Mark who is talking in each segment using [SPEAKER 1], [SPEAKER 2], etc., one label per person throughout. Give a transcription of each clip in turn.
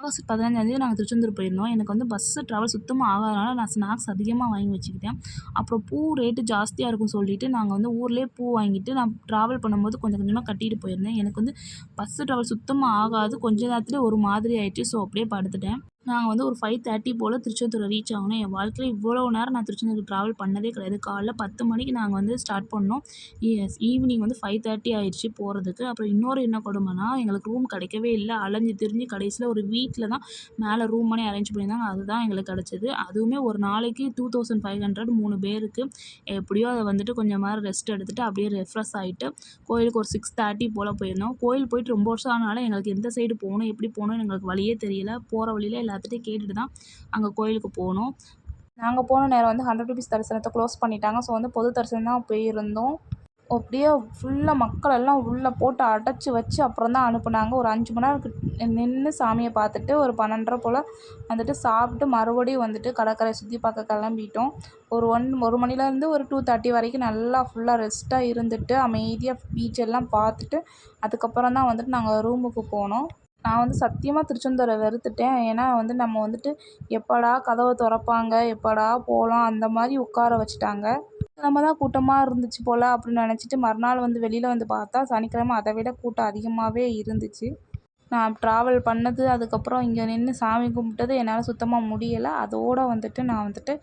[SPEAKER 1] August பதினஞ்சாந்தேதி நாங்கள் திருச்செந்தூர் போயிருந்தோம். எனக்கு வந்து பஸ்ஸு ட்ராவல் சுத்தமாக ஆகாதனால நான் ஸ்நாக்ஸ் அதிகமாக வாங்கி வச்சுக்கிட்டேன். அப்புறம் பூ ரேட்டு ஜாஸ்தியாக இருக்கும்னு சொல்லிட்டு நாங்கள் வந்து ஊர்லேயே பூ வாங்கிட்டு நான் ட்ராவல் பண்ணும்போது கொஞ்சம் கொஞ்சமாக கட்டிட்டு போயிருந்தேன். எனக்கு வந்து பஸ்ஸு ட்ராவல் சுத்தமாக ஆகாது. கொஞ்ச நேரத்துலேயே ஒரு மாதிரி ஆயிடுச்சு. ஸோ அப்படியே படுத்துட்டேன். நாங்கள் வந்து ஒரு ஃபைவ் தேர்ட்டி போல் திருச்செந்தூரை ரீச் ஆகணும். என் வாழ்க்கையில் இவ்வளோ நேரம் நான் திருச்செந்தூர் ட்ராவல் பண்ணதே கிடையாது. காலைல பத்து மணிக்கு நாங்கள் வந்து ஸ்டார்ட் பண்ணோம். எஸ் ஈவினிங் வந்து ஃபைவ் தேர்ட்டி ஆயிடுச்சு போகிறதுக்கு அப்புறம் இன்னொரு என்ன கொடுமைனா எங்களுக்கு ரூம் கிடைக்கவே இல்லை. அலைஞ்சு திரிஞ்சு கடைசியில் ஒரு வீட்டில் தான் மேலே ரூம் பண்ணி அரேஞ்ச் பண்ணியிருந்தாங்க. அதுதான் எங்களுக்கு கிடச்சிது. அதுவுமே ஒரு நாளைக்கு டூ தௌசண்ட் ஃபைவ் ஹண்ட்ரட் மூணு பேருக்கு. எப்படியோ அதை வந்துட்டு கொஞ்சம் நேரம் ரெஸ்ட் எடுத்துகிட்டு அப்படியே ரெஃப்ரெஷ் ஆகிட்டு கோயிலுக்கு ஒரு சிக்ஸ் தேர்ட்டி போல் போயிருந்தோம். கோயில் போயிட்டு ரொம்ப வருஷம் ஆனாலும் எங்களுக்கு எந்த சைடு போகணும் எப்படி போகணும்னு எங்களுக்கு வழியே தெரியல. போகிற வழியில் எல்லாத்துட்டையும் கேட்டுட்டு தான் அங்கே கோயிலுக்கு போனோம்.
[SPEAKER 2] நாங்கள் போன நேரம் வந்து ஹண்ட்ரட் ருபீஸ் தரிசனத்தை க்ளோஸ் பண்ணிட்டாங்க. ஸோ வந்து பொது தரிசனம் தான் போயிருந்தோம். அப்படியே ஃபுல்லாக மக்கள் எல்லாம் உள்ளே போட்டு அடைச்சி வச்சு அப்புறம் தான் அனுப்புனாங்க. ஒரு அஞ்சு மணி நேரம் நின்று சாமியை பார்த்துட்டு ஒரு பன்னெண்டரை போல் வந்துட்டு சாப்பிட்டு மறுபடியும் வந்துட்டு கடற்கரை சுற்றி பார்க்க கிளம்பிட்டோம். ஒரு ஒன் ஒரு மணிலேருந்து ஒரு டூ தேர்ட்டி வரைக்கும் நல்லா ஃபுல்லாக ரெஸ்ட்டாக இருந்துட்டு அமைதியாக பீச் எல்லாம் பார்த்துட்டு அதுக்கப்புறம் தான் வந்துட்டு நாங்கள் ரூமுக்கு போனோம். நான் வந்து சத்தியமாக திருச்செந்தூரை வெறுத்துட்டேன். ஏன்னா வந்து நம்ம வந்துட்டு எப்படா கதவை திறப்பாங்க எப்படா போகலாம் அந்த மாதிரி உட்கார வச்சுட்டாங்க. நம்ம தான் கூட்டமாக இருந்துச்சு போல் அப்படின்னு நினச்சிட்டு மறுநாள் வந்து வெளியில் வந்து பார்த்தா சனிக்கிழமை அதை விட கூட்டம் அதிகமாகவே இருந்துச்சு. நான் ட்ராவல் பண்ணது அதுக்கப்புறம் இங்கே நின்று சாமி கும்பிட்டது என்னால் சுத்தமாக முடியலை. அதோடு வந்துட்டு நான் வந்துட்டு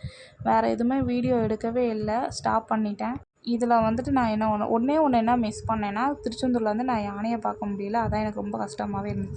[SPEAKER 2] வேறு எதுவுமே வீடியோ எடுக்கவே இல்லை. ஸ்டாப் பண்ணிட்டேன். இதில் வந்துட்டு நான் என்ன ஒன்று ஒன்றே ஒன்று என்ன மிஸ் பண்ணேன்னா திருச்செந்தூரில் வந்து நான் யானையை பார்க்க முடியல. அதான் எனக்கு ரொம்ப கஷ்டமாகவே இருந்துச்சு.